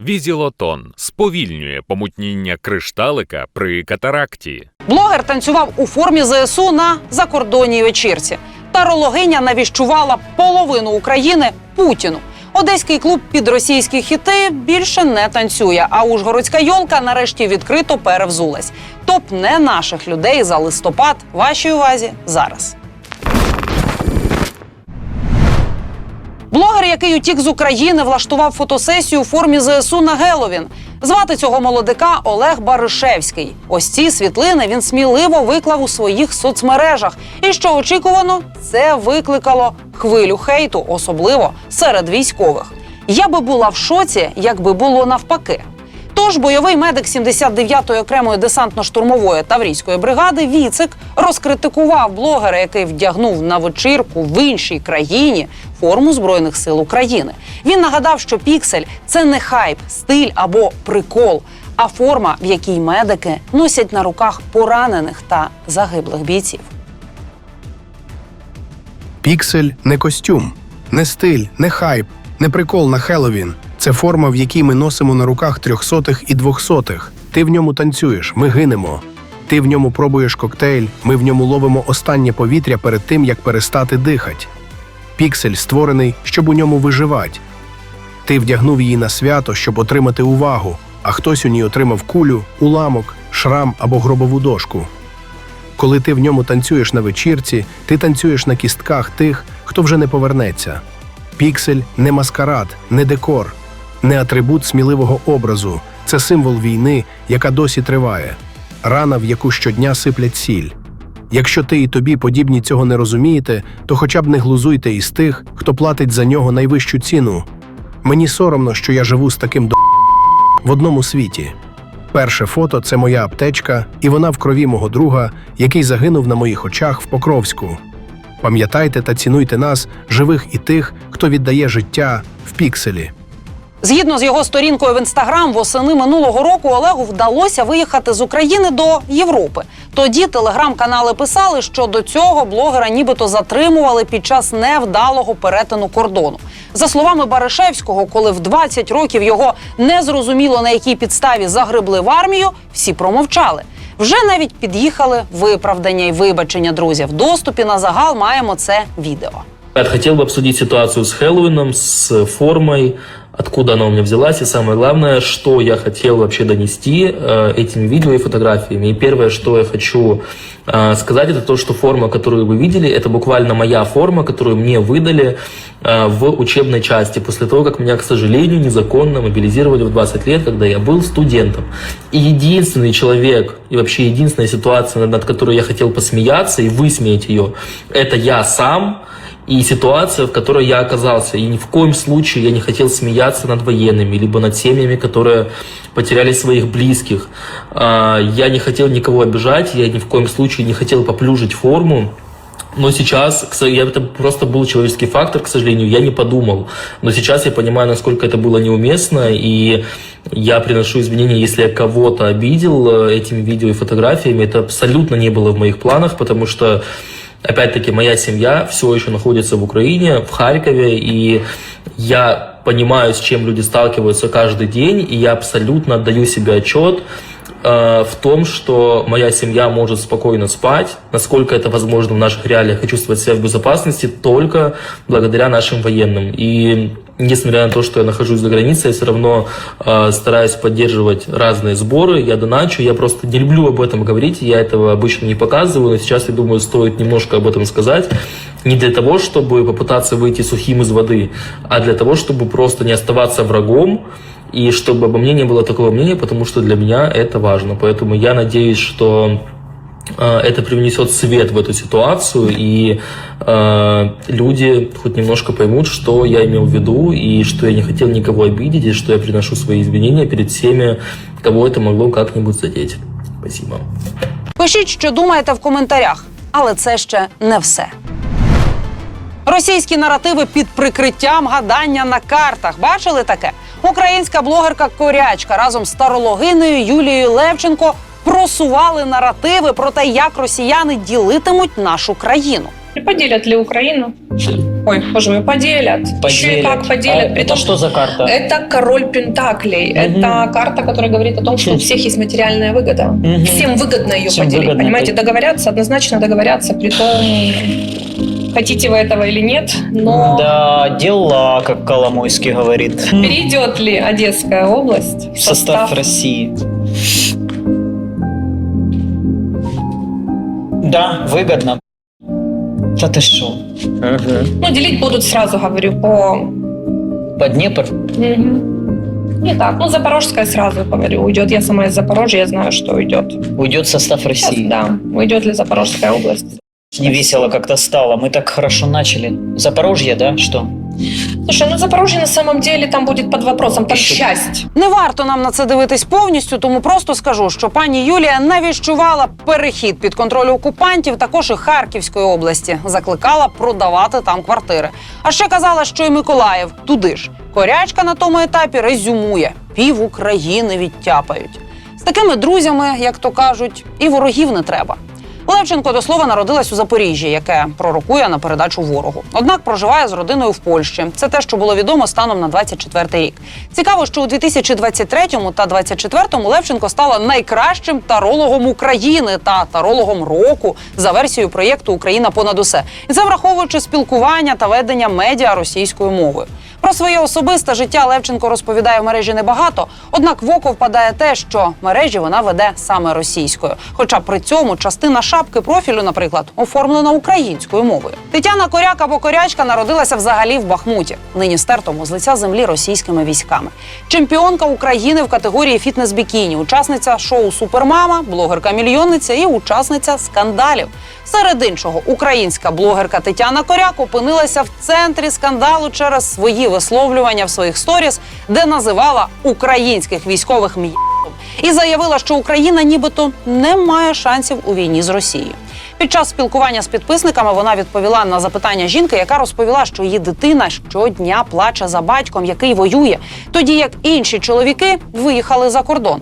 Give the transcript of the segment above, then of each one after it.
Візілотон сповільнює помутніння кришталика при катаракті. Блогер танцював у формі ЗСУ на закордонній вечірці. Тарологиня навіщувала половину України Путіну. Одеський клуб під російські хіти більше не танцює. А Ужгородська йолка нарешті відкрито перевзулась. Топ не наших людей за листопад. Вашій увазі зараз. Блогер, який утік з України, влаштував фотосесію у формі ЗСУ на Геловін. Звати цього молодика Олег Баришевський. Ось ці світлини він сміливо виклав у своїх соцмережах. І що очікувано, це викликало хвилю хейту, особливо серед військових. Я би була в шоці, якби було навпаки. Тож бойовий медик 79-ї окремої десантно-штурмової таврійської бригади Віцик розкритикував блогера, який вдягнув на вечірку в іншій країні форму збройних сил України. Він нагадав, що піксель це не хайп, стиль або прикол, а форма, в якій медики носять на руках поранених та загиблих бійців. Піксель не костюм, не стиль, не хайп, не прикол на Хеллоуін. Це форма, в якій ми носимо на руках трьохсотих і двохсотих. Ти в ньому танцюєш, ми гинемо. Ти в ньому пробуєш коктейль, ми в ньому ловимо останнє повітря перед тим, як перестати дихать. Піксель створений, щоб у ньому виживати. Ти вдягнув її на свято, щоб отримати увагу, а хтось у ній отримав кулю, уламок, шрам або гробову дошку. Коли ти в ньому танцюєш на вечірці, ти танцюєш на кістках тих, хто вже не повернеться. Піксель не маскарад, не декор, не атрибут сміливого образу. Це символ війни, яка досі триває, рана, в яку щодня сиплять сіль. Якщо ти і тобі подібні цього не розумієте, то хоча б не глузуйте із тих, хто платить за нього найвищу ціну. Мені соромно, що я живу з таким до в одному світі. Перше фото це моя аптечка, і вона в крові мого друга, який загинув на моїх очах в Покровську. Пам'ятайте та цінуйте нас, живих і тих, хто віддає життя в пікселі. Згідно з його сторінкою в інстаграм, восени минулого року Олегу вдалося виїхати з України до Європи. Тоді телеграм-канали писали, що до цього блогера нібито затримували під час невдалого перетину кордону. За словами Баришевського, коли в 20 років його незрозуміло на якій підставі загребли в армію, всі промовчали. Вже навіть під'їхали виправдання і вибачення друзів. В доступі на загал маємо це відео. Я хотел бы обсудить ситуацию с Хэллоуином, с формой, откуда она у меня взялась, и самое главное, что я хотел вообще донести э, этими видео и фотографиями. И первое, что я хочу э, сказать, это то, что форма, которую вы видели, это буквально моя форма, которую мне выдали э, в учебной части, после того, как меня, к сожалению, незаконно мобилизировали в 20 лет, когда я был студентом. И единственный человек, и вообще единственная ситуация, над- которой я хотел посмеяться и высмеять ее, это я сам, и ситуация, в которой я оказался. И ни в коем случае я не хотел смеяться над военными, либо над семьями, которые потеряли своих близких. А, Я не хотел никого обижать, я ни в коем случае не хотел поплюжить форму. Но сейчас, я, это просто был человеческий фактор, к сожалению, я не подумал. Но сейчас я понимаю, насколько это было неуместно, и я приношу извинения, если я кого-то обидел э, этими видео и фотографиями. Это абсолютно не было в моих планах, потому что Опять-таки, моя семья все еще находится в Украине, в Харькове, и я понимаю, с чем люди сталкиваются каждый день, и я абсолютно отдаю себе отчет э, в том, что моя семья может спокойно спать, насколько это возможно в наших реалиях, и чувствовать себя в безопасности только благодаря нашим военным. И несмотря на то, что я нахожусь за границей, я все равно э, стараюсь поддерживать разные сборы, я доначу, я просто не люблю об этом говорить, я этого обычно не показываю, но сейчас, я думаю, стоит немножко об этом сказать. Не для того, чтобы попытаться выйти сухим из воды, а для того, чтобы просто не оставаться врагом, и чтобы обо мне не было такого мнения, потому что для меня это важно. Поэтому я надеюсь, что это привнесет свет в эту ситуацию, и э, люди хоть немножко поймут, что я имел в виду, и что я не хотел никого обидеть, и что я приношу свои извинения перед всеми, кого это могло как-нибудь задеть. Спасибо. Пишіть, що думаєте в коментарях, але це ще не все. Російські наративи під прикриттям гадання на картах. Бачили таке? Українська блогерка Корячка разом з старологинею Юлією Левченко просували наративи про те, як росіяни ділитимуть нашу країну. И поделят ли Украину? Ой, боже мой, поделят. Еще и как поделят. А При это том, что за карта? Это король Пентаклей. Мгм. Это карта, которая говорит о том, что у всех есть материальная выгода. Мгм. Всем выгодно ее Всем поделить. выгодно Понимаете, это- договорятся, однозначно договорятся, при том, хотите вы этого или нет, но Да, дела, как Коломойский говорит. перейдет ли Одесская область В состав России. Да, выгодно. Да ты шо? Ну, делить будут сразу, говорю, по... По Днепр? Мгм. Не так. Ну, Запорожская сразу, говорю, уйдет. Я сама из Запорожья, я знаю, что уйдет. Уйдет в состав Сейчас, России. да, уйдет ли Запорожская область. Не весело как-то стало. Мы так хорошо начали. Запорожье, да? Что? Слушай, ну Запорожье на самом деле там будет под вопросом, там часть. Не варто нам на це дивитись повністю, тому просто скажу, що пані Юлія не відчувала перехід під контроль окупантів, також і Харківської області. Закликала продавати там квартири. А ще казала, що і Миколаїв туди ж. Корячка на тому етапі резюмує: пів України відтяпають. З такими друзями, як то кажуть, і ворогів не треба. Левченко до слова народилась у Запоріжжі, яке пророкує на передачу ворогу. Однак проживає з родиною в Польщі. Це те, що було відомо станом на 24 рік. Цікаво, що у 2023 та 2024 Левченко стала найкращим тарологом України та тарологом року за версією проєкту Україна понад усе. І це враховуючи спілкування та ведення медіа російською мовою. Про своє особисте життя Левченко розповідає в мережі небагато, однак в око впадає те, що мережі вона веде саме російською. Хоча при цьому частина шапки профілю, наприклад, оформлена українською мовою. Тетяна Коряк або Корячка народилася взагалі в Бахмуті, нині стертому з лиця землі російськими військами. Чемпіонка України в категорії фітнес-бікіні, учасниця шоу Супермама, блогерка-мільйонниця і учасниця скандалів. Серед іншого, українська блогерка Тетяна Коряк опинилася в центрі скандалу через свої висловлювання в своїх сторіс, де називала українських військових м'єм і заявила, що Україна нібито не має шансів у війні з Росією. Під час спілкування з підписниками вона відповіла на запитання жінки, яка розповіла, що її дитина щодня плаче за батьком, який воює, тоді як інші чоловіки виїхали за кордон.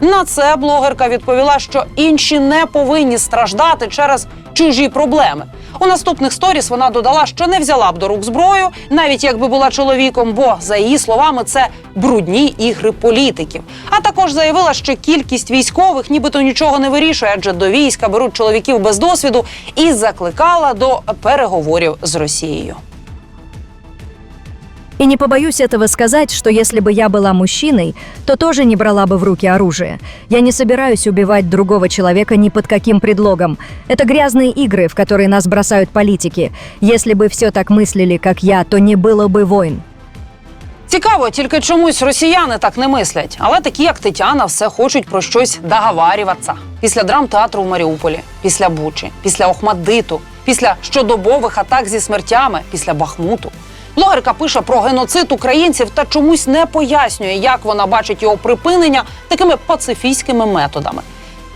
На це блогерка відповіла, що інші не повинні страждати через чужі проблеми. У наступних сторіс вона додала, що не взяла б до рук зброю, навіть якби була чоловіком, бо за її словами це брудні ігри політиків. А також заявила, що кількість військових нібито нічого не вирішує, адже до війська беруть чоловіків без досвіду, і закликала до переговорів з Росією. И не побоюсь этого сказать, что если бы я была мужчиной, то тоже не брала бы в руки оружие. Я не собираюсь убивать другого человека ни под каким предлогом. Это грязные игры, в которые нас бросают политики. Если бы все так мыслили, как я, то не было бы войн. Цікаво, тільки чомусь росіяни так не мислять. Але такі, як Тетяна, все хочуть про щось договарюватися. Після драмтеатру в Маріуполі, після Бучі, після Охмаддиту, після щодобових атак зі смертями, після Бахмуту. Блогерка пише про геноцид українців та чомусь не пояснює, як вона бачить його припинення такими пацифістськими методами.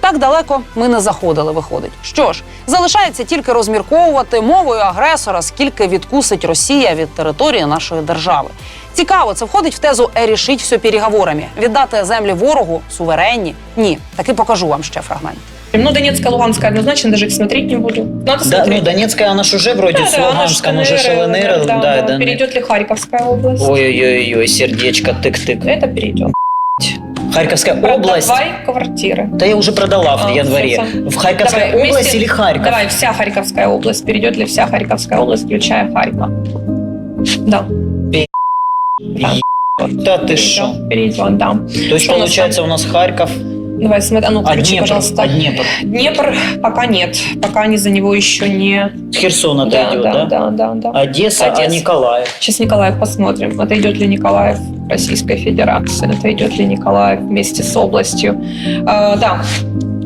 Так далеко ми не заходили, виходить. Що ж, залишається тільки розмірковувати мовою агресора, скільки відкусить Росія від території нашої держави. Цікаво, це входить в тезу «Е, рішить все переговорами. Віддати землі ворогу суверенні? Ні, таки покажу вам ще фрагмент. Ну, Донецкая, Луганская однозначно даже их смотреть не буду. Надо Да, ну, смотреть. Донецкая, она ж уже вроде с Луганском, уже ЛНР, ШЛНР. да, Да, да. Перейдет ли Харьковская область? Ой-ой-ой, сердечко, тык-тык. Это перейдет. Харьковская область. Продавай квартиры. Да я уже продала в А, январе. В Харьковская Давай, область вместе- или Харьков? Давай, вся Харьковская область. Перейдет ли вся Харьковская область, включая Харьков? Да. Пи- Да. Да ты шо? Перейдет, Перейдет, да. То есть Что у нас получается у нас Харьков, Давай, смотри, а ну, а включи, Днепр, пожалуйста. а Днепр. Днепр пока нет. Пока они за него еще не... С Херсона Да, отойдет, да, да? да, да, да. Одесса, а Одесса. Николаев. Сейчас Николаев посмотрим, отойдет ли Николаев Российской Федерации, отойдет ли Николаев вместе с областью. А, да,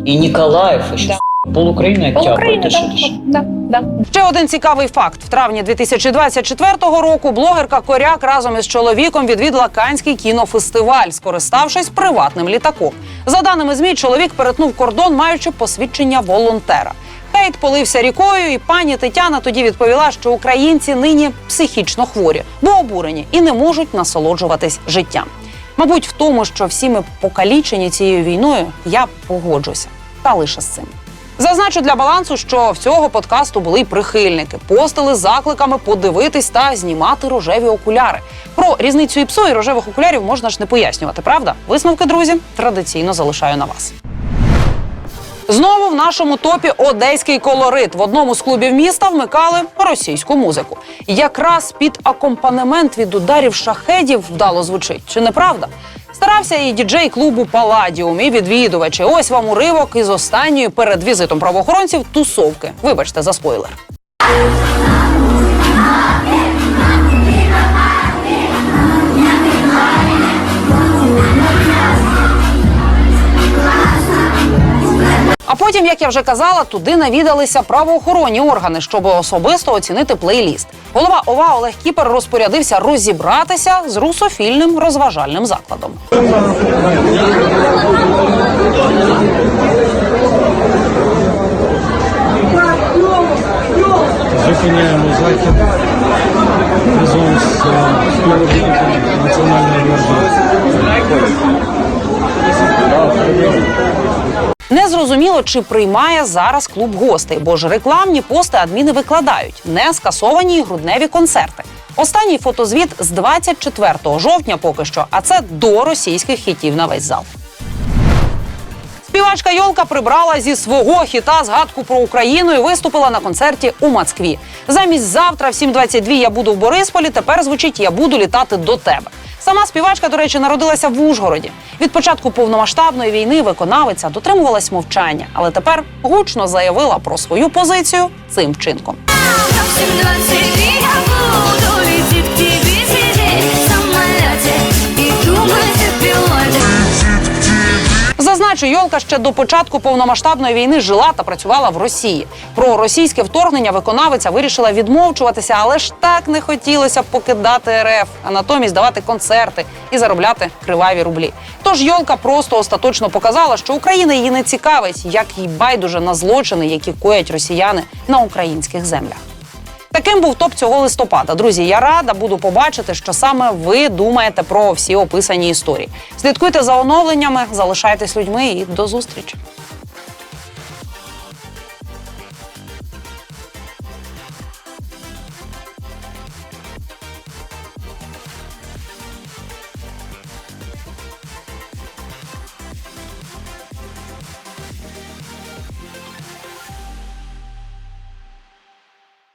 И Николаев еще. Да. Пол Украины Пол оттяпает, Украины, да, да. Ще один цікавий факт: в травні 2024 року блогерка Коряк разом із чоловіком відвідала Канський кінофестиваль, скориставшись приватним літаком. За даними змі, чоловік перетнув кордон, маючи посвідчення волонтера. Хейт полився рікою, і пані Тетяна тоді відповіла, що українці нині психічно хворі, бо обурені і не можуть насолоджуватись життям. Мабуть, в тому, що всі ми покалічені цією війною, я погоджуся, та лише з цим. Зазначу для балансу, що в цього подкасту були прихильники, постили з закликами подивитись та знімати рожеві окуляри. Про різницю іпсо і рожевих окулярів можна ж не пояснювати, правда? Висновки, друзі, традиційно залишаю на вас. Знову в нашому топі одеський колорит. В одному з клубів міста вмикали російську музику. Якраз під акомпанемент від ударів шахедів вдало звучить. Чи не правда? Старався і діджей клубу Паладіум, і відвідувачі. Ось вам уривок із останньої перед візитом правоохоронців тусовки. Вибачте за спойлер. Потім, як я вже казала, туди навідалися правоохоронні органи, щоб особисто оцінити плейліст. Голова ОВА Олег Кіпер розпорядився розібратися з русофільним розважальним закладом. Зупиняємо захід разом з е, співробітниками Національної гвардії. Не зрозуміло, чи приймає зараз клуб гостей, бо ж рекламні пости адміни викладають не скасовані грудневі концерти. Останній фотозвіт з 24 жовтня поки що, а це до російських хітів на весь зал. Співачка Йолка прибрала зі свого хіта згадку про Україну і виступила на концерті у Москві. Замість завтра в 7.22 я буду в Борисполі. Тепер звучить Я буду літати до тебе. Сама співачка, до речі, народилася в Ужгороді. Від початку повномасштабної війни виконавиця дотримувалась мовчання, але тепер гучно заявила про свою позицію цим вчинком. Зазначу, Йолка ще до початку повномасштабної війни жила та працювала в Росії. Про російське вторгнення виконавиця вирішила відмовчуватися, але ж так не хотілося покидати РФ, а натомість давати концерти і заробляти криваві рублі. Тож Йолка просто остаточно показала, що Україна її не цікавить, як їй байдуже на злочини, які коять росіяни на українських землях. Таким був топ цього листопада. Друзі, я рада буду побачити, що саме ви думаєте про всі описані історії. Слідкуйте за оновленнями, залишайтесь людьми і до зустрічі.